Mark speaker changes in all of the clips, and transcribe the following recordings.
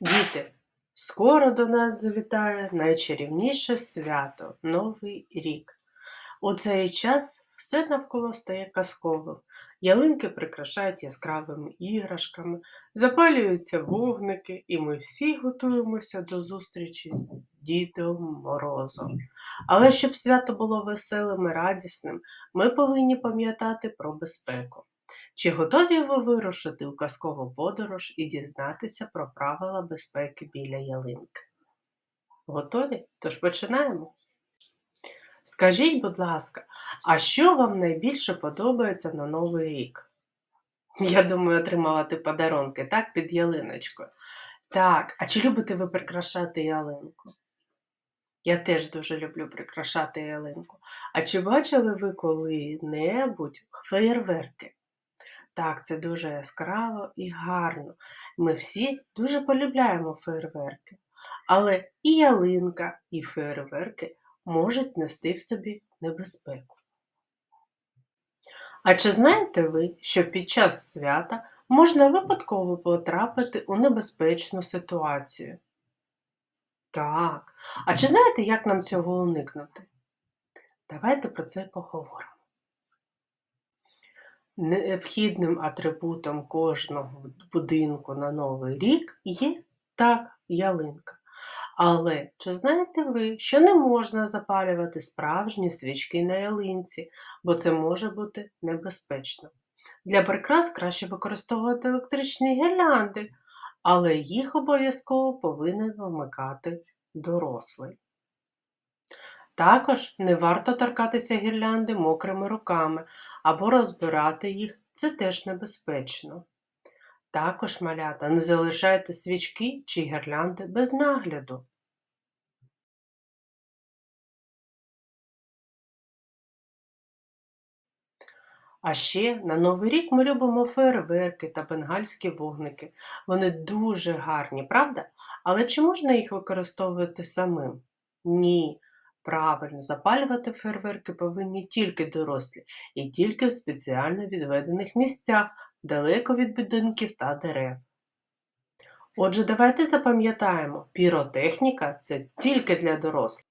Speaker 1: Діти, скоро до нас завітає найчарівніше свято Новий рік. У цей час все навколо стає казковим. Ялинки прикрашають яскравими іграшками, запалюються вогники, і ми всі готуємося до зустрічі з Дідом Морозом. Але щоб свято було веселим і радісним, ми повинні пам'ятати про безпеку. Чи готові ви вирушити у казкову подорож і дізнатися про правила безпеки біля ялинки? Готові? Тож починаємо. Скажіть, будь ласка, а що вам найбільше подобається на Новий рік? Я думаю, отримувати подарунки, так, під ялиночкою. Так, а чи любите ви прикрашати ялинку? Я теж дуже люблю прикрашати ялинку. А чи бачили ви коли-небудь феєрверки? Так, це дуже яскраво і гарно. Ми всі дуже полюбляємо фейерверки. Але і ялинка, і фейерверки можуть нести в собі небезпеку. А чи знаєте ви, що під час свята можна випадково потрапити у небезпечну ситуацію? Так. А чи знаєте, як нам цього уникнути? Давайте про це поговоримо. Необхідним атрибутом кожного будинку на Новий рік є так ялинка. Але чи знаєте ви, що не можна запалювати справжні свічки на ялинці, бо це може бути небезпечно. Для прикрас краще використовувати електричні гірлянди, але їх обов'язково повинен вмикати дорослий. Також не варто торкатися гірлянди мокрими руками або розбирати їх, це теж небезпечно. Також, малята, не залишайте свічки чи гірлянди без нагляду. А ще на Новий рік ми любимо фейерверки та бенгальські вогники. Вони дуже гарні, правда? Але чи можна їх використовувати самим? Ні. Правильно, запалювати фейерверки повинні тільки дорослі і тільки в спеціально відведених місцях, далеко від будинків та дерев. Отже, давайте запам'ятаємо, піротехніка це тільки для дорослих.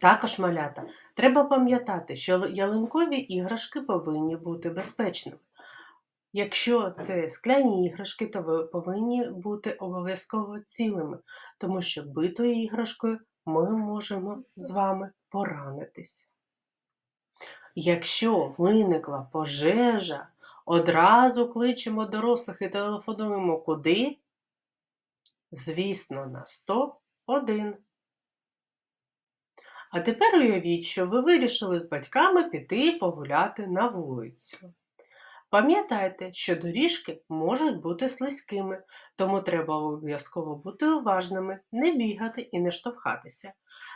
Speaker 1: Також, малята, треба пам'ятати, що ялинкові іграшки повинні бути безпечними. Якщо це скляні іграшки, то ви повинні бути обов'язково цілими, тому що битою іграшкою ми можемо з вами поранитись. Якщо виникла пожежа, одразу кличемо дорослих і телефонуємо куди? Звісно, на 101. А тепер уявіть, що ви вирішили з батьками піти погуляти на вулицю. Пам'ятайте, що доріжки можуть бути слизькими, тому треба обов'язково бути уважними, не бігати і не штовхатися.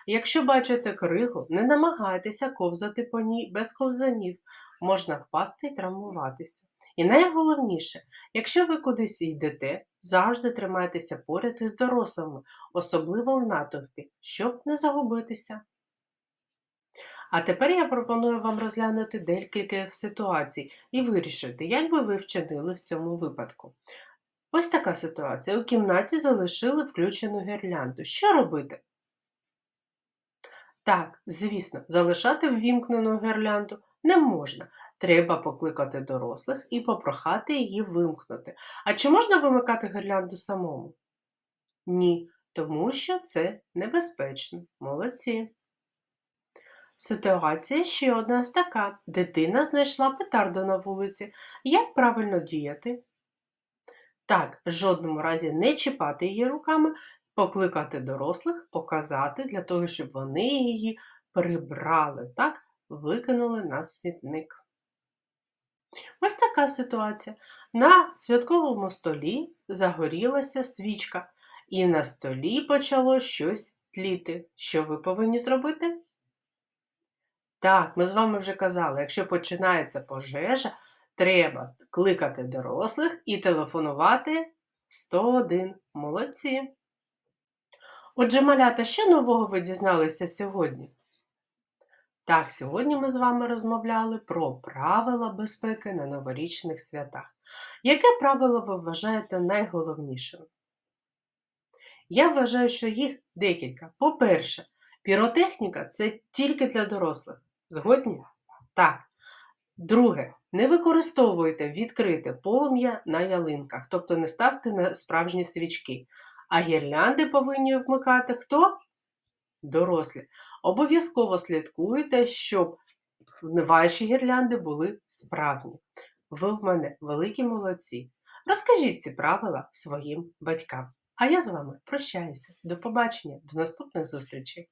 Speaker 1: Якщо бачите кригу, не намагайтеся ковзати по ній без ковзанів, можна впасти і травмуватися. І найголовніше, якщо ви кудись йдете, завжди тримайтеся поряд із дорослими, особливо в натовпі, щоб не загубитися. А тепер я пропоную вам розглянути декілька ситуацій і вирішити, як би ви вчинили в цьому випадку. Ось така ситуація. У кімнаті залишили включену гірлянду. Що робити? Так, звісно, залишати ввімкнену гірлянду не можна. Треба покликати дорослих і попрохати її вимкнути. А чи можна вимикати гірлянду самому? Ні, тому що це небезпечно. Молодці. Ситуація ще одна ось така. Дитина знайшла петарду на вулиці. Як правильно діяти? Так, в жодному разі не чіпати її руками, покликати дорослих, показати для того, щоб вони її прибрали, так, викинули на смітник. Ось така ситуація. На святковому столі загорілася свічка, і на столі почало щось тліти. Що ви повинні зробити? Так, ми з вами вже казали, якщо починається пожежа, треба кликати дорослих і телефонувати 101. Молодці. Отже, малята, що нового ви дізналися сьогодні? Так, сьогодні ми з вами розмовляли про правила безпеки на новорічних святах. Яке правило ви вважаєте найголовнішим? Я вважаю, що їх декілька. По-перше, піротехніка це тільки для дорослих. Згодні? Так. Друге, не використовуйте відкрите полум'я на ялинках, тобто не ставте на справжні свічки. А гірлянди повинні вмикати хто? Дорослі. Обов'язково слідкуйте, щоб ваші гірлянди були справні. Ви в мене великі молодці. Розкажіть ці правила своїм батькам. А я з вами прощаюся. До побачення, до наступних зустрічей!